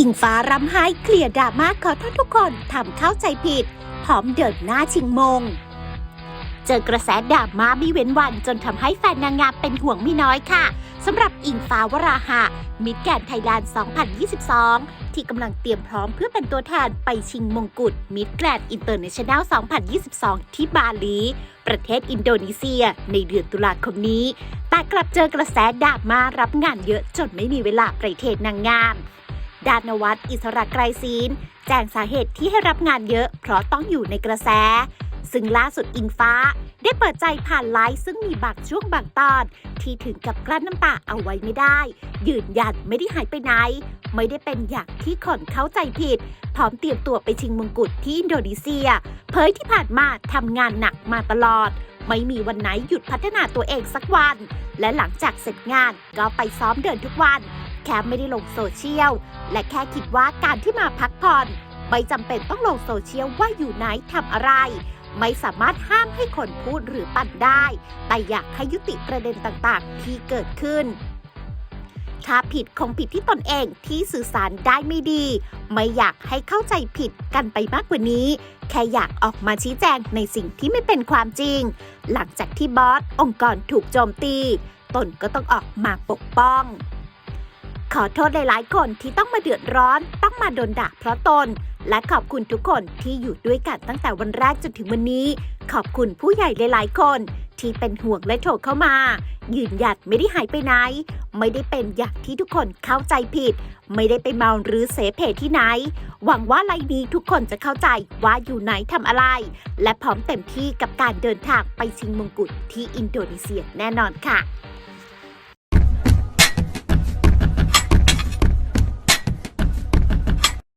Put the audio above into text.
อิงฟ้ารำไห้เคลียร์ดราม่าขอโทษทุกคนทำเข้าใจผิด พร้อมเดินหน้าชิงมง เจอกระแสดราม่าไม่เว้นวันจนทำให้แฟนนางงามเป็นห่วงไม่น้อยค่ะสำหรับอิงฟ้าวราหะมิดแกนด์ไทยแลนด์ 2022 ที่กำลังเตรียมพร้อมเพื่อเป็นตัวแทนไปชิงมงกุฎมิดแกรนด์อินเตอร์เนชั่นแนล 2022 ที่บาหลี ประเทศอินโดนีเซีย ในเดือนตุลาคมนี้ แต่กลับเจอกระแสดราม่ารับงานเยอะจนไม่มีเวลาไปเทศนางงาม ดานวัฒน์อิสระไกรศีลแจ้งสาเหตุที่ให้รับงานเยอะ เพราะต้องอยู่ในกระแส ซึ่งล่าสุดอิงฟ้าได้เปิดใจผ่านไลฟ์ซึ่งมีบางช่วงบางตอน ที่ถึงกับกลั้นน้ำตาเอาไว้ไม่ได้ ยืนยันไม่ได้หายไปไหน ไม่ได้เป็นอย่างที่คนเข้าใจผิด พร้อมเตรียมตัวไปชิงมงกุฎที่อินโดนีเซีย เผยที่ผ่านมาทำงานหนักมาตลอด ไม่มีวันไหนหยุดพัฒนาตัวเองสักวัน และหลังจากเสร็จงานก็ไปซ้อมเดินทุกวัน ค่ไม่ได้ลงโซเชียล และแค่คิดว่าการที่มาพักผ่อนไม่จำเป็นต้องลงโซเชียลว่าอยู่ไหนทำอะไร ไม่สามารถห้ามให้คนพูดหรือปั่นได้ แต่อยากให้ยุติประเด็นต่างๆ ที่เกิดขึ้น ถ้าผิดคงผิดที่ตนเองที่สื่อสารได้ไม่ดี ไม่อยากให้เข้าใจผิดกันไปมากกว่านี้ แค่อยากออกมาชี้แจงในสิ่งที่ไม่เป็นความจริง หลังจากที่บอสองค์กรถูกโจมตี ตนก็ต้องออกมาปกป้อง ขอโทษหลายๆ คนที่ต้องมาเดือดร้อน ต้องมาโดนด่าเพราะตน และขอบคุณทุกคนที่อยู่ด้วยกันตั้งแต่วันแรกจนถึงวันนี้ ขอบคุณผู้ใหญ่หลาย ๆ คน ที่เป็นห่วงและโทรเข้ามา ยืนหยัดไม่ได้หายไปไหน ไม่ได้เป็นอย่างที่ทุกคนเข้าใจผิด ไม่ได้ไปเมาหรือเสเพที่ไหน หวังว่าไลน์นี้ทุกคนจะเข้าใจว่าอยู่ไหนทำอะไร และพร้อมเต็มที่กับการเดินทางไปชิงมงกุฎที่อินโดนีเซียแน่นอนค่ะ